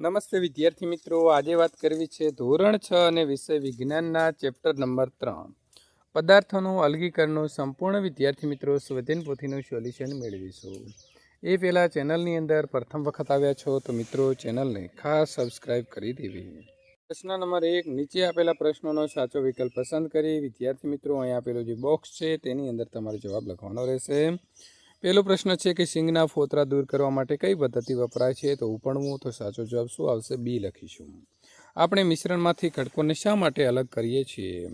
નમસ્તે વિદ્યાર્થી મિત્રો. આજે વાત કરવી છે ધોરણ છ અને વિષય વિજ્ઞાનના ચેપ્ટર નંબર ત્રણ. પદાર્થોનું અલગીકરણનું સંપૂર્ણ વિદ્યાર્થી મિત્રો સ્વધીન પોથીનું સોલ્યુશન મેળવીશું. એ પહેલાં ચેનલની અંદર પ્રથમ વખત આવ્યા છો તો મિત્રો ચેનલને ખાસ સબસ્ક્રાઇબ કરી દેવી. પ્રશ્ન નંબર એક, નીચે આપેલા પ્રશ્નોનો સાચો વિકલ્પ પસંદ કરી વિદ્યાર્થી મિત્રો અહીં આપેલો જે બોક્સ છે તેની અંદર તમારે જવાબ લખવાનો રહેશે. પહેલો પ્રશ્ન છે કે સિંગના ફોતરા દૂર કરવા માટે કઈ પદ્ધતિ વપરાય છે? તો ઉપણવું તો સાચો જવાબ શું આવશે? બી લખીશું. આપણે મિશ્રણમાંથી ખડકોને શા માટે અલગ કરીએ છીએ?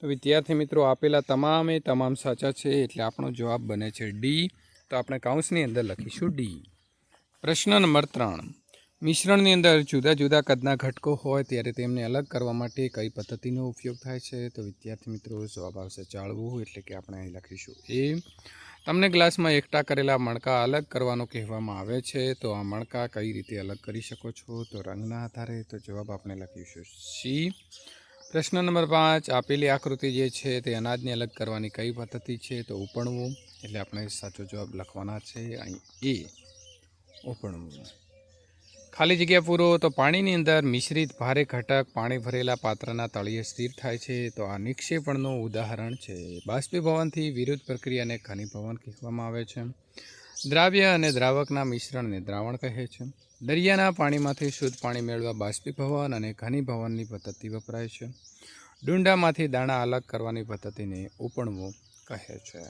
તો વિદ્યાર્થી મિત્રો, આપેલા તમામે તમામ સાચા છે એટલે આપણો જવાબ બને છે ડી. તો આપણે કાઉન્સની અંદર લખીશું ડી. પ્રશ્ન નંબર ત્રણ. મિશ્રણની અંદર જુદા જુદા કદના ઘટકો હોય ત્યારે તેમને અલગ કરવા માટે કઈ પદ્ધતિનો ઉપયોગ થાય છે? તો વિદ્યાર્થી મિત્રો, જવાબ આવશે ચાળવું, એટલે કે આપણે અહીં લખીશું એ. તમને ગ્લાસમાં એકઠા કરેલા મણકા અલગ કરવાનું કહેવામાં આવે છે, તો આ મણકા કઈ રીતે અલગ કરી શકો છો? તો રંગના આધારે, તો જવાબ આપણે લખીશું સી. પ્રશ્ન નંબર પાંચ, આપેલી આકૃતિ જે છે તે અનાજને અલગ કરવાની કઈ પદ્ધતિ છે? તો ઉપણવું, એટલે આપણે સાચો જવાબ લખવાના છે અહીં. એ, ઉપણવું. ખાલી જગ્યા પૂરો તો પાણીની અંદર મિશ્રિત ભારે ઘટક પાણી ભરેલા પાત્રના તળિયે સ્થિર થાય છે. તો આ નિક્ષેપણનું ઉદાહરણ છે. બાષ્પીભવનથી વિરુદ્ધ પ્રક્રિયાને ઘનીભવન કહેવામાં આવે છે. દ્રાવ્ય અને દ્રાવકના મિશ્રણને દ્રાવણ કહે છે. દરિયાના પાણીમાંથી શુદ્ધ પાણી મેળવવા બાષ્પીભવન અને ઘનીભવનની પદ્ધતિ વપરાય છે. ડુંડામાંથી દાણા અલગ કરવાની પદ્ધતિને ઉપણવું કહે છે.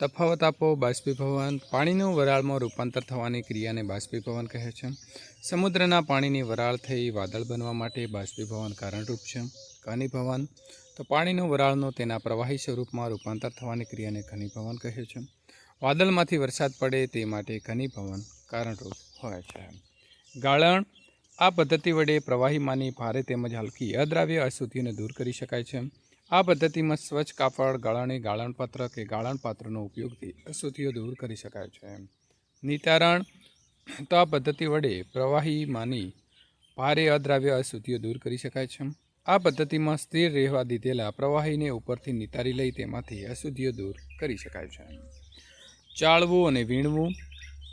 તફાવત આપો, બાષ્પીભવન, પાણીનું વરાળમાં રૂપાંતર થવાની ક્રિયાને બાષ્પીભવન કહે છે. સમુદ્રના પાણીની વરાળ થઈ વાદળ બનવા માટે બાષ્પીભવન કારણરૂપ છે. ઘનીભવન, તો પાણીનું વરાળનું તેના પ્રવાહી સ્વરૂપમાં રૂપાંતર થવાની ક્રિયાને ઘનીભવન કહે છે. વાદળમાંથી વરસાદ પડે તે માટે ઘનીભવન કારણરૂપ હોય છે. ગાળણ, આ પદ્ધતિ વડે પ્રવાહીમાંની ભારે તેમજ હલકી અદ્રાવ્ય અશુદ્ધિઓને દૂર કરી શકાય છે. આ પદ્ધતિમાં સ્વચ્છ કાપડ ગાળાની ગાળણપત્ર કે ગાળણપાત્રનો ઉપયોગથી અશુદ્ધિઓ દૂર કરી શકાય છે. નિતારણ. તો આ પદ્ધતિ વડે પ્રવાહીમાંની ભારે અદ્રાવ્ય અશુદ્ધિઓ દૂર કરી શકાય છે. આ પદ્ધતિમાં સ્થિર રહેવા દીધેલા પ્રવાહીને ઉપરથી નિતારી લઈ તેમાંથી અશુદ્ધિઓ દૂર કરી શકાય છે. ચાળવું અને વીણવું.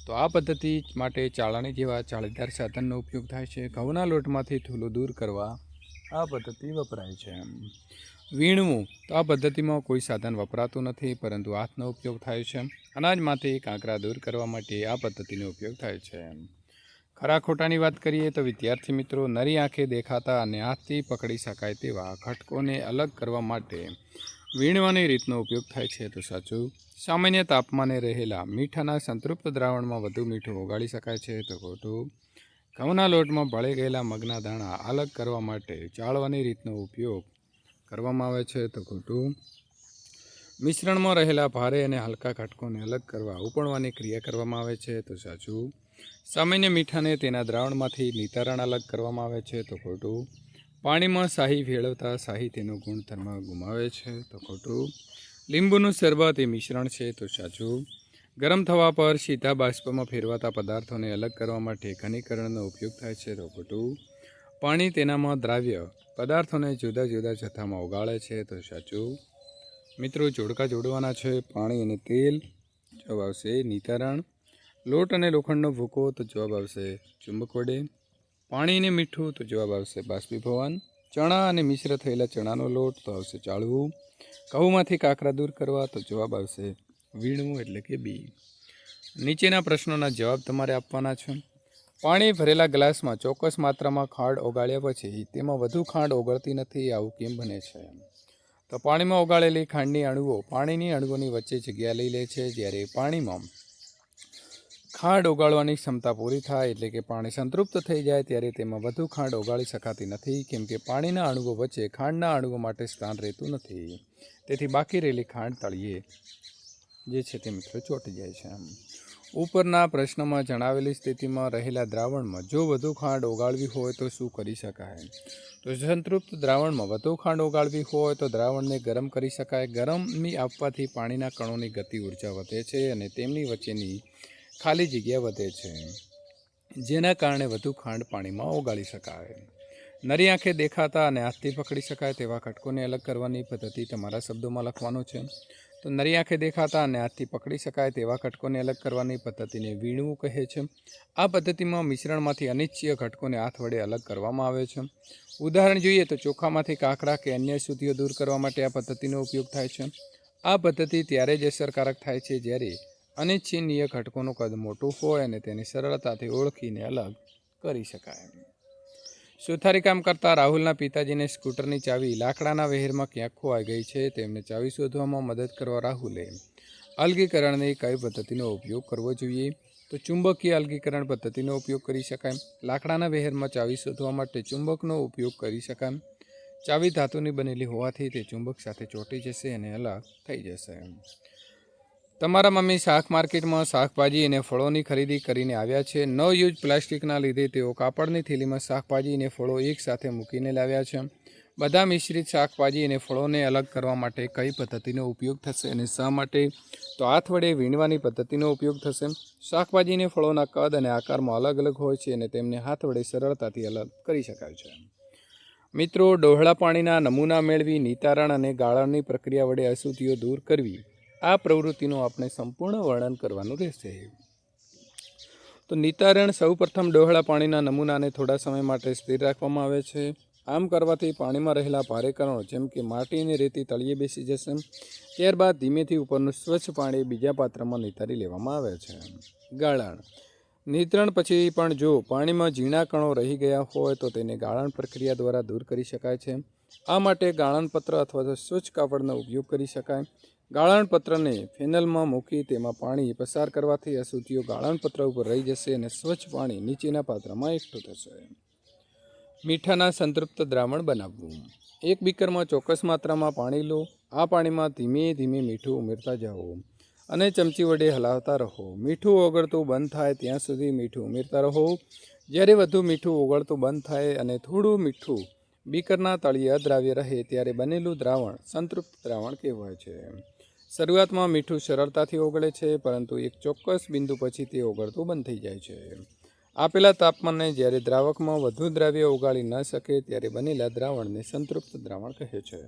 તો આ પદ્ધતિ માટે ચાળણી જેવા ચાળીદાર સાધનનો ઉપયોગ થાય છે. ઘઉંના લોટમાંથી થૂલું દૂર કરવા આ પદ્ધતિ વપરાય છે. વીણવું તો આ પદ્ધતિમાં કોઈ સાધન વપરાતું નથી, પરંતુ હાથનો ઉપયોગ થાય છે. અનાજમાંથી કાંકરા દૂર કરવા માટે આ પદ્ધતિનો ઉપયોગ થાય છે. ખરા ખોટાની વાત કરીએ તો વિદ્યાર્થી મિત્રો નરી આંખે દેખાતા અને હાથથી પકડી શકાય તેવા ઘટકોને અલગ કરવા માટે વીણવાની રીતનો ઉપયોગ થાય છે. તો સાચું, સામાન્ય તાપમાને રહેલા મીઠાના સંતૃપ્ત દ્રાવણમાં વધુ મીઠું ઓગાળી શકાય છે. તો ખોટું, ઘઉંના લોટમાં ભળી ગયેલા મગના દાણા અલગ કરવા માટે ચાળવાની રીતનો ઉપયોગ કરવામાં આવે છે તો ખોટું. મિશ્રણમાં રહેલા ભારે અને હલકા ઘટકોને અલગ કરવા ઉપણવાની ક્રિયા કરવામાં આવે છે તો સાચું. સામાન્ય મીઠાને તેના દ્રાવણમાંથી નિતારણ અલગ કરવામાં આવે છે તો ખોટું. પાણીમાં શાહી ભેળવતા શાહી તેનો ગુણધર્મ ગુમાવે છે તો ખોટું. લીંબુનું શરબત એ મિશ્રણ છે તો સાચું. ગરમ થવા પર સીધા બાષ્પમાં ફેરવાતા પદાર્થોને અલગ કરવા માટે ઉપયોગ થાય છે તો ખોટું. પાણી તેનામાં દ્રાવ્ય પદાર્થોને જુદા જુદા જથ્થામાં ઓગાળે છે, તો સાચું. મિત્રો, જોડકા જોડવાના છે. પાણી અને તેલ જવાબ આવશે નિતારણ. લોટ અને લોખંડનો ભૂકો, તો જવાબ આવશે ચુંબક વડે પાણી અને મીઠું, તો જવાબ આવશે બાષ્પીભવન. ચણા અને મિશ્ર થયેલા ચણાનો લોટ, તો આવશે ચાળવું. ઘઉંમાંથી કાકરા દૂર કરવા, તો જવાબ આવશે વીણવું, એટલે કે બી. નીચેના પ્રશ્નોના જવાબ તમારે આપવાના છે. પાણી ભરેલા ગ્લાસમાં ચોક્કસ માત્રામાં ખાંડ ઓગાળ્યા પછી તેમાં વધુ ખાંડ ઓગળતી નથી આવું કેમ બને છે? તો પાણીમાં ઓગાળેલી ખાંડની અણુઓ પાણીની અણુઓની વચ્ચે જગ્યા લઈ લે છે જ્યારે પાણીમાં ખાંડ ઓગાળવાની ક્ષમતા પૂરી થાય એટલે કે પાણી સંતૃપ્ત થઈ જાય ત્યારે તેમાં વધુ ખાંડ ઓગાળી શકાતી નથી કેમ કે પાણીના અણુઓ વચ્ચે ખાંડના અણુઓ માટે સ્થાન રહેતું નથી. તેથી બાકી રહેલી ખાંડ તળિયે જે છે તે મિત્રો ચોંટી જાય છે. ઉપરના પ્રશ્નમાં જણાવેલી સ્થિતિમાં રહેલા દ્રાવણમાં જો વધુ ખાંડ ઓગાળવી હોય તો શું કરી શકાય? તો સંતૃપ્ત દ્રાવણમાં વધુ ખાંડ ઓગાળવી હોય તો દ્રાવણને ગરમ કરી શકાય. ગરમી આપવાથી પાણીના કણોની ગતિ ઊર્જા વધે છે અને તેમની વચ્ચેની ખાલી જગ્યા વધે છે, જેના કારણે વધુ ખાંડ પાણીમાં ઓગાળી શકાય. નરી આંખે દેખાતા અને હાથથી પકડી શકાય તેવા ઘટકોને અલગ કરવાની પદ્ધતિ તમારા શબ્દોમાં લખવાનો છે. તો નરી આંખે દેખાતા અને હાથથી પકડી શકાય તેવા ઘટકોને અલગ કરવાની પદ્ધતિને વીણવું કહે છે. આ પદ્ધતિમાં મિશ્રણમાંથી અનિચ્છીય ઘટકોને હાથ વડે અલગ કરવામાં આવે છે. ઉદાહરણ જોઈએ તો ચોખામાંથી કાંકરા કે અન્ય શુદ્ધિઓ દૂર કરવા માટે આ પદ્ધતિનો ઉપયોગ થાય છે. આ પદ્ધતિ ત્યારે જ અસરકારક થાય છે જ્યારે અનિચ્છનીય ઘટકોનું કદ મોટું હોય અને તેને સરળતાથી ઓળખીને અલગ કરી શકાય. સુથારી કામ કરતા રાહુલના પિતાજીને સ્કૂટરની ચાવી લાકડાના વહેરમાં ક્યાંક ખોવાઈ ગઈ છે. તેમને ચાવી શોધવામાં મદદ કરવા રાહુલે અલગીકરણની કઈ પદ્ધતિનો ઉપયોગ કરવો જોઈએ? તો ચુંબકીય અલગીકરણ પદ્ધતિનો ઉપયોગ કરી શકાય. લાકડાના વહેરમાં ચાવી શોધવા માટે ચુંબકનો ઉપયોગ કરી શકાય. ચાવી ધાતુની બનેલી હોવાથી તે ચુંબક સાથે ચોંટી જશે અને અલગ થઈ જશે. તમારા મમ્મી શાક માર્કેટમાં શાકભાજી અને ફળોની ખરીદી કરીને આવ્યા છે. ન યુઝ પ્લાસ્ટિકના લીધે તેઓ કાપડની થેલીમાં શાકભાજી અને ફળો એકસાથે મૂકીને લાવ્યા છે. બધા મિશ્રિત શાકભાજી અને ફળોને અલગ કરવા માટે કઈ પદ્ધતિનો ઉપયોગ થશે અને શા માટે? તો હાથ વડે વીણવાની પદ્ધતિનો ઉપયોગ થશે. શાકભાજી અને ફળોના કદ અને આકારમાં અલગ અલગ હોય છે અને તેમને હાથ વડે સરળતાથી અલગ કરી શકાય છે. મિત્રો ડોહળા પાણીના નમૂના મેળવી નિતારણ અને ગાળણની પ્રક્રિયા વડે અશુદ્ધિઓ દૂર કરવી. આ પ્રવૃત્તિનું આપણે સંપૂર્ણ વર્ણન કરવાનું રહેશે. તો નિતારણ સૌપ્રથમ ડોહળા પાણીના નમૂનાને થોડા સમય માટે સ્થિર રાખવામાં આવે છે. આમ કરવાથી પાણીમાં રહેલા ભારે જેમ કે માટી અને રેતી તળિયે બેસી જશે. ત્યારબાદ ધીમેથી ઉપરનું સ્વચ્છ પાણી બીજા પાત્રમાં નિતારી લેવામાં આવે છે. ગાળણ. નિતરણ પછી પણ જો પાણીમાં ઝીણા કણો રહી ગયા હોય તો તેને ગાળણ પ્રક્રિયા દ્વારા દૂર કરી શકાય છે. આ માટે ગાળણપત્ર અથવા તો સ્વચ્છ કાપડનો ઉપયોગ કરી શકાય. ગાળણપત્રને ફેનલમાં મૂકી તેમાં પાણી પસાર કરવાથી અશુદ્ધિઓ ગાળણપત્ર ઉપર રહી જશે અને સ્વચ્છ પાણી નીચેના પાત્રમાં એકઠું થશે. મીઠાના સંતૃપ્ત દ્રાવણ બનાવવું. એક બીકરમાં ચોક્કસ માત્રામાં પાણી લો. આ પાણીમાં ધીમે ધીમે મીઠું ઉમેરતા જાઓ અને ચમચી વડે હલાવતા રહો. મીઠું ઓગળતું બંધ થાય ત્યાં સુધી મીઠું ઉમેરતા રહો. જ્યારે વધુ મીઠું ઓગળતું બંધ થાય અને થોડું મીઠું બીકરના તળિયે અદ્રાવ્ય રહે ત્યારે બનેલું દ્રાવણ સંતૃપ્ત દ્રાવણ કહેવાય છે. શરૂઆતમાં મીઠું સરળતાથી ઓગળે છે, પરંતુ એક ચોક્કસ બિંદુ પછી તે ઓગળતું બંધ થઈ જાય છે. આપેલા તાપમાને જ્યારે દ્રાવકમાં વધુ દ્રાવ્ય ઓગાળી ન શકે ત્યારે બનેલા દ્રાવણને સંતૃપ્ત દ્રાવણ કહે છે.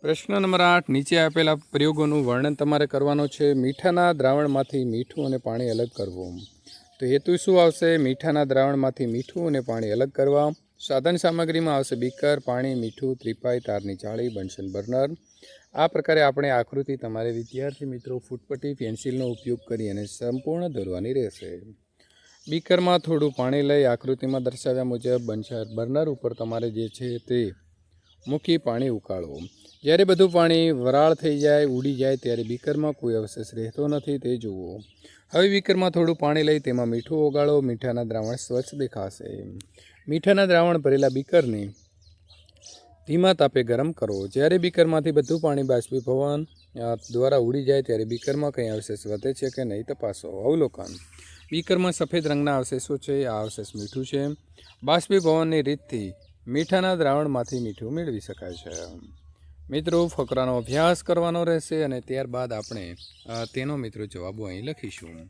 પ્રશ્ન નંબર આઠ, નીચે આપેલા પ્રયોગોનું વર્ણન તમારે કરવાનું છે. મીઠાના દ્રાવણમાંથી મીઠું અને પાણી અલગ કરવું. તો હેતુ શું આવશે? મીઠાના દ્રાવણમાંથી મીઠું અને પાણી અલગ કરવા. સાધન સામગ્રીમાં આવશે બીકર, પાણી, મીઠું, ત્રિપાઈ, તારની જાળી, બનશન બર્નર. આ પ્રકારે આપણે આકૃતિ તમારે વિદ્યાર્થી મિત્રો ફૂટપટ્ટી, પેન્સિલનો ઉપયોગ કરી અને સંપૂર્ણ દોરવાની રહેશે. બીકરમાં થોડું પાણી લઈ આકૃતિમાં દર્શાવ્યા મુજબ બંશર બર્નર ઉપર તમારે જે છે તે મૂકી પાણી ઉકાળો. જ્યારે બધું પાણી વરાળ થઈ જાય, ઉડી જાય ત્યારે બીકરમાં કોઈ અવશેષ રહેતો નથી તે જુઓ. હવે બીકરમાં થોડું પાણી લઈ તેમાં મીઠું ઓગાળો, મીઠાના દ્રાવણ સ્વચ્છ દેખાશે. મીઠાના દ્રાવણ ભરેલા બીકરને ધીમા તાપે ગરમ કરો. જ્યારે બીકરમાંથી બધું પાણી બાષ્પીભવન દ્વારા ઉડી જાય ત્યારે બીકરમાં કંઈ અવશેષ વધે છે કે નહીં તપાસો. અવલોકન. બીકરમાં સફેદ રંગના અવશેષો છે. આ અવશેષ મીઠું છે. બાષ્પીભવનની રીતથી મીઠાના દ્રાવણમાંથી મીઠું મેળવી શકાય છે. મિત્રો, ફકરાનો અભ્યાસ કરવાનો રહેશે અને ત્યારબાદ આપણે તેનો મિત્રો જવાબો અહીં લખીશું.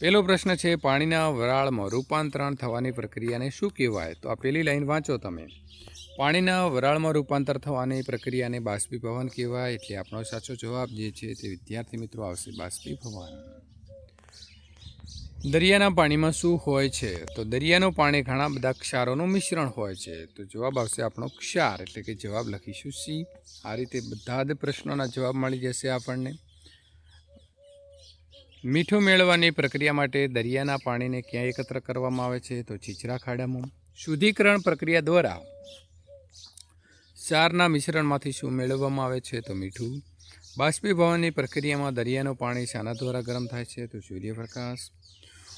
પહેલો પ્રશ્ન છે, પાણીના વરાળમાં રૂપાંતરણ થવાની પ્રક્રિયાને શું કહેવાય? તો આ પહેલી લાઈન વાંચો તમે. પાણીના વરાળમાં રૂપાંતર થવાની પ્રક્રિયાને બાષ્પીભવન કહેવાય. એટલે આપણો સાચો જવાબ જે છે તે વિદ્યાર્થી મિત્રો આવશે બાષ્પીભવન. દરિયાના પાણીમાં શું હોય છે? તો દરિયાનું પાણી ઘણા બધા ક્ષારોનું મિશ્રણ હોય છે. તો જવાબ આવશે આપણો ક્ષાર. એટલે કે જવાબ લખીશું સી. આ રીતે બધા જ પ્રશ્નોના જવાબ મળી જશે આપણને. મીઠું મેળવવાની પ્રક્રિયા માટે દરિયાના પાણીને ક્યાં એકત્ર કરવામાં આવે છે? તો છીછરા ખાડામાં. શુદ્ધિકરણ પ્રક્રિયા દ્વારા ક્ષારના મિશ્રણમાંથી શું મેળવવામાં આવે છે? તો મીઠું. બાષ્પીભવનની પ્રક્રિયામાં દરિયાનું પાણી શાના દ્વારા ગરમ થાય છે. તો સૂર્યપ્રકાશ.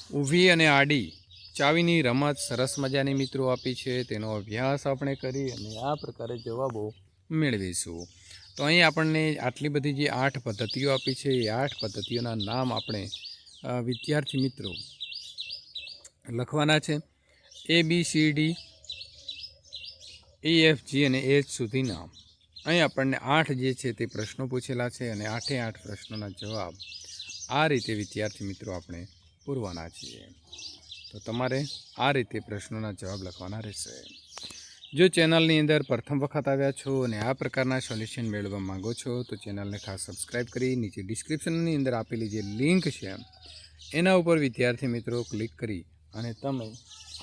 ઊભી અને આડી ચાવીની રમત સરસ મજાની મિત્રો આપી છે. તેનો અભ્યાસ આપણે કરી અને આ પ્રકારે જવાબો મેળવીશું. તો અહીં આપણને આટલી બધી જે આઠ પદ્ધતિઓ આપી છે, એ આઠ પદ્ધતિઓના નામ આપણે વિદ્યાર્થી મિત્રો લખવાના છે. A B C D A F G અને એચ સુધીના અહીં આપણને આઠ જે છે તે પ્રશ્નો પૂછેલા છે અને આઠે આઠ પ્રશ્નોના જવાબ આ રીતે વિદ્યાર્થી મિત્રો આપણે પૂરવાના છીએ. તો તમારે આ રીતે પ્રશ્નોના જવાબ લખવાના રહેશે. જો ચેનલની અંદર પ્રથમ વખત આવ્યા છો અને આ પ્રકારના સોલ્યુશન મેળવવા માંગો છો, તો ચેનલને ખાસ સબસ્ક્રાઈબ કરી નીચે ડિસ્ક્રિપ્શનની અંદર આપેલી જે લિંક છે, એના ઉપર વિદ્યાર્થી મિત્રો ક્લિક કરી અને તમે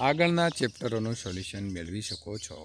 આગળના ચેપ્ટરોનું સોલ્યુશન મેળવી શકો છો.